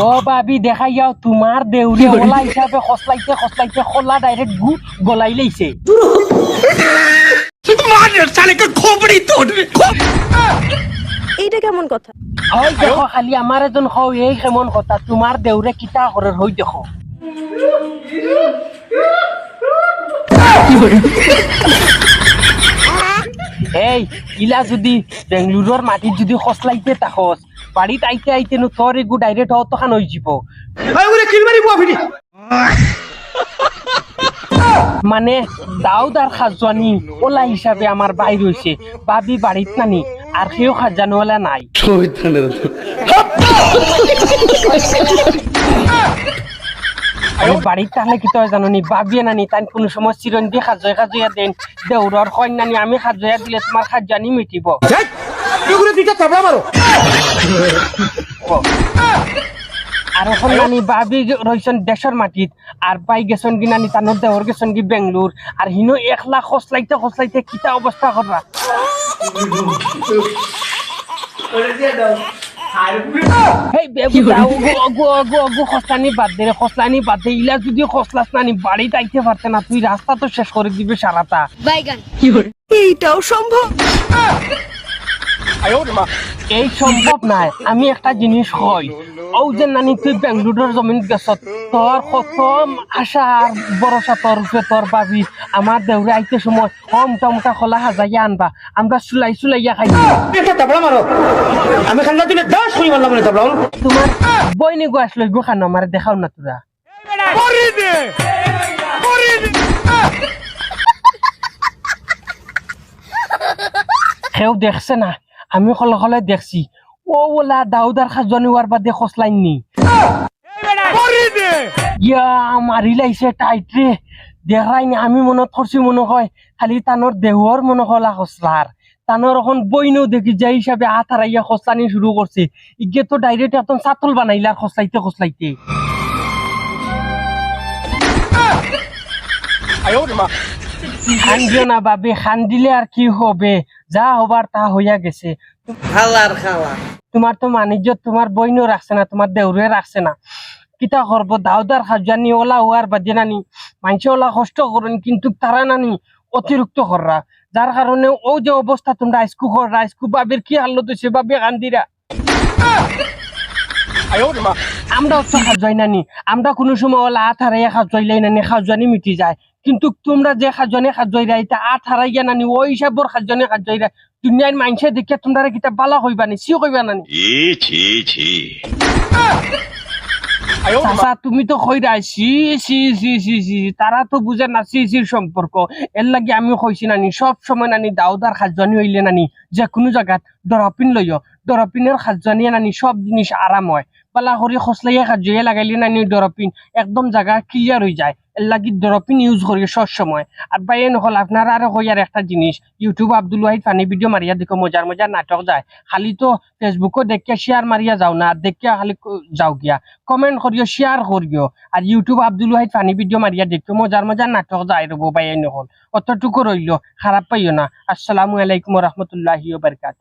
ও বাবি দেখাই যাও তোমার দেউরে ওলা হিসাবে খসলাইতে খসলাইতে খোলা ডাইরেক্ট গু গলাই লাইছে এইটা কেমন কথা? হয় দেখো খালি আমার এজন হও এই কেমন কথা। তোমার দেউরে কিতা ঘরের হই দেখো। এই ইলা যদি বেঙ্গলোরের মাটিত যদি খসলাইতে তাহস বাড়িত আইতে আইতে নো তোর এগু ডাইরেক্ট হও তখন হয়ে যাব। মানে দাউদ আর খাজানি ওলা হিসাবে আমার বাইর হইছে বাবি বাড়িত নানি আর কেউ ওলা নাই। বাড়িত তাহলে কি তই জানো নি বাবিয়ে নানি তাই কোনো সময় চিরন দিয়ে খাজয় খাজয়া দেন। দেউরর কইন নানি আমি খাজয়া দিলে তোমার খাজানি মিটিব। আর এখন নানি বাবি রইছেন দেশের মাটিত আর পাই গেছেন কি নানি তানোর দেহর গেছেন কি বেঙ্গলোর আর হিনো একলা খসলাইতে খসলাইতে কিতা অবস্থা কররা বাড়িতে আইতে পারতে না। তুই রাস্তা তো শেষ করে দিবে সারাটা এইটাও সম্ভব? এই সম্ভব নাই আমি একটা জিনিস হয় ও যে নানি তুই বেঙ্গলুর জমিন গেছ তোর কত আশা আর ভরসা তোর উপরে তোর বাবি আমার দেউরে আইতে সময় হমটা মোটা খোলা হাজাইয়া আনবা। আমরা চুলাই চুলাইয়া খাই একটা তাবলা মারো। আমি খান্না তুমি দশ করি মারলাম না তাবলা। তোমার বইনি গো আসলো গো খানো আমার দেখাও না তোরা। সেও দেখছে না আমি কলে কলে দেখছি। ও ওলা দাউদার খাজনি ওয়ার বাদে খসলাইনি ইয়া মারি লাইছে টাইট রে দেখাইনি আমি মনে করছি মনে হয় খালি তানোর দেহর মনে হলা খসলার তানোর এখন বইনেও দেখি যে হিসাবে হাত হারাইয়া খসলানি শুরু করছে ইগে তো ডাইরেক্ট এখন চাতল বানাইলার খসলাইতে খসলাইতে খান দিও না বাবে খান দিলে আর কি হবে? যা হবার তা হইয়া গেছে। খালার খালা। তোমার তো বাণিজ্য তোমার বইনও রাখছে না তোমার দেউরে রাখছে না। কিতা করব? দাউদার হাজানি ওলা হওয়ার বাদে নানি মানুষে ওলা কষ্ট করেন কিন্তু তারা নানি অতিরিক্ত কররা যার কারণে ও যে অবস্থা তোমরা আইসকু কররা আইসকু বাবের কি হাল্লো তো সেভাবে কান্দিরা আমরাও তো হাজাই নানি আমরা কোনো সময় ওলা হাত হারাই হাজাইলাই নানি হাজানি মিটি যায়। কিন্তু তোমরা যে খাজনে খাজইরা এটা আঠ হারাইয়া নানি ওই হিসাবর খাজনে খাজইরা দুনিয়ার মানুষে দেখিয়া তোমরা কিতা বালা হইবা নি সি কইবা নানি। চাচা তুমি তো কইরা সি সি সি সি সি তারা তো বুঝে না সি সির সম্পর্ক এর লাগে আমি কইছি নানি সব সময় নানি দাউদার খাজানি হইলে নানি যে কোনো জায়গাত ডরাপিন লইও। ডরাপিনের খাজনি নানি সব জিনিস আরাম হয়। পালা করি খসলাইয়া খাজিয়ে লাগাইলে নানি ডরাপিন একদম জায়গা ক্লিয়ার হয়ে যায়। লাগি ডরাপিন ইউজ করি সবসময় আর বাইরে নহল আপনারা আরও কইয়ার একটা জিনিস। YouTube Abdul Wahid funny video মারিয়া দেখো মজার মজার নাটক যায়। খালি তো ফেসবুকও দেখিয়া শেয়ার মারিয়া যাও না, দেখিয়া খালি যাও গিয়া। কমেন্ট করিও শেয়ার করিও আর YouTube Abdul Wahid funny video মারিয়া দেখিও মজার মজার নাটক যায় রবো বাইরে নহল। অতটুকু রইল খারাপ পাইও না। আসসালামু আলাইকুম রহমতুল্লাহি বারকাত